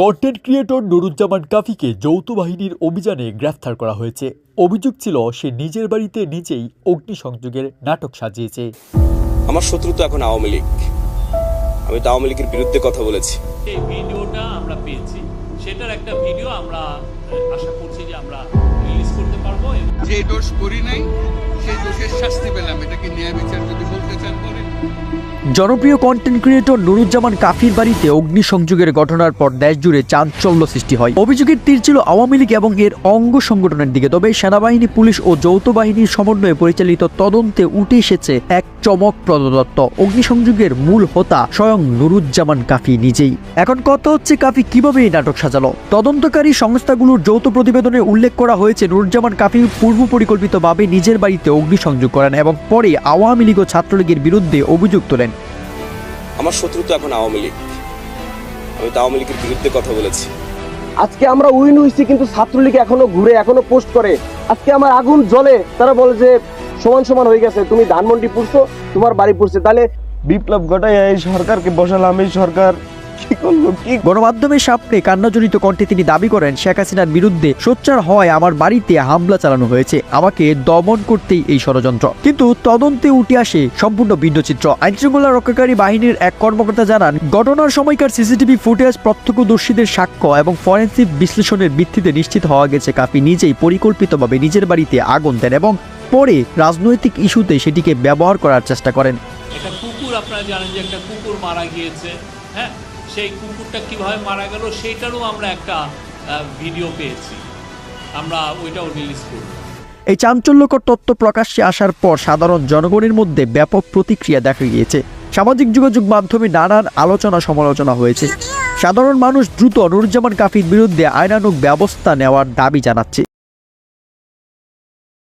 Content creator Nuruzzaman কাফিকে যৌথ বাহিনীর অভিযানে গ্রেফতার করা হয়েছে। অভিযোগ ছিল সে নিজের বাড়িতে নিজেই অগ্নিসংযোগের নাটক সাজিয়েছে। আমার শত্রু তো এখন আওয়ামী লীগ। আমি তো আওয়ামী লীগের বিরুদ্ধে কথা বলেছি। এই ভিডিওটা আমরা পেয়েছি। সেটার একটা ভিডিও আমরা আশা করছি যে আমরা রিলিজ করতে পারব। যে দোষ করি নাই সেই দোষের শাস্তি পেলাম। এটা কি ন্যায় বিচার? জনপ্রিয় কন্টেন্ট ক্রিয়েটর নুরুজ্জামান কাফির বাড়িতে অগ্নিসংযোগের ঘটনার পর দেশ জুড়ে চাঞ্চল্য সৃষ্টি হয়। অভিযোগের তীর ছিল আওয়ামী লীগ এবং এর অঙ্গ সংগঠনের দিকে। তবে সেনাবাহিনী, পুলিশ ও যৌথ বাহিনীর সমন্বয়ে পরিচালিত তদন্তে উঠে এসেছে এক চমকপ্রদ তত্ত্ব অগ্নিসংযোগের মূল হোতা স্বয়ং নুরুজ্জামান কাফি নিজেই। এখন কথা হচ্ছে কাফি কীভাবে এই নাটক সাজালো? তদন্তকারী সংস্থাগুলোর যৌথ প্রতিবেদনে উল্লেখ করা হয়েছে নুরুজ্জামান কাফি পূর্ব পরিকল্পিতভাবে নিজের বাড়িতে অগ্নিসংযোগ করেন এবং পরে আওয়ামী লীগ ও ছাত্রলীগের বিরুদ্ধে অভিযোগ তোলেন। আমার শত্রু তো এখন আওয়ামী লীগ। আমি তো আওয়ামী লীগের বিরুদ্ধে কথা বলেছি। আজকে আমরা উইন হইছি কিন্তু ছাত্রলীগ এখনও ঘুরে এখনও পোস্ট করে। আজকে আমার আগুন জ্বলে তারা বলে যে সমান সমান হয়ে গেছে। তুমি ধানমন্ডি পুড়ছো তোমার বাড়ি পুড়ছে তাহলে বিপ্লব ঘটাই এই সরকারকে বসালাম এই সরকার কি করল গণমাধ্যমের সামনে কান্নাজড়িত কণ্ঠে তিনি দাবি করেন শেখ হাসিনার বিরুদ্ধে সোচ্চার হওয়ায় আমার বাড়িতে হামলা চালানো হয়েছে। আমাকে দমন করতেই এই ষড়যন্ত্র। কিন্তু তদন্তে উঠে আসে সম্পূর্ণ ভিন্ন চিত্র আইনশৃঙ্খলা রক্ষাকারী বাহিনীর এক কর্মকর্তা জানান ঘটনার সময়কার সিসিটিভি ফুটেজ প্রত্যক্ষদর্শীদের সাক্ষ্য এবং ফরেন্সিক বিশ্লেষণের ভিত্তিতে নিশ্চিত হওয়া গেছে কাফি নিজেই পরিকল্পিতভাবে নিজের বাড়িতে আগুন দেন এবং পরে রাজনৈতিক ইস্যুতে সেটিকে ব্যবহার করার চেষ্টা করেন। একটা কুকুর আপনারা জানেন যে একটা কুকুর মারা গিয়েছে হ্যাঁ? সেই কুকুরটা কীভাবে মারা গেল সেইটারও আমরা একটা ভিডিও পেয়েছি। আমরা ওইটাও রিলিজ করব। এই চাঞ্চল্যকর তথ্য প্রকাশ্যে আসার পর সাধারণ জনগণের মধ্যে ব্যাপক প্রতিক্রিয়া দেখা গিয়েছে। সামাজিক যোগাযোগ মাধ্যমে নানান আলোচনা সমালোচনা হয়েছে। সাধারণ মানুষ দ্রুত নুরুজ্জামান কাফির বিরুদ্ধে আইনানুগ ব্যবস্থা নেওয়ার দাবি জানাচ্ছে।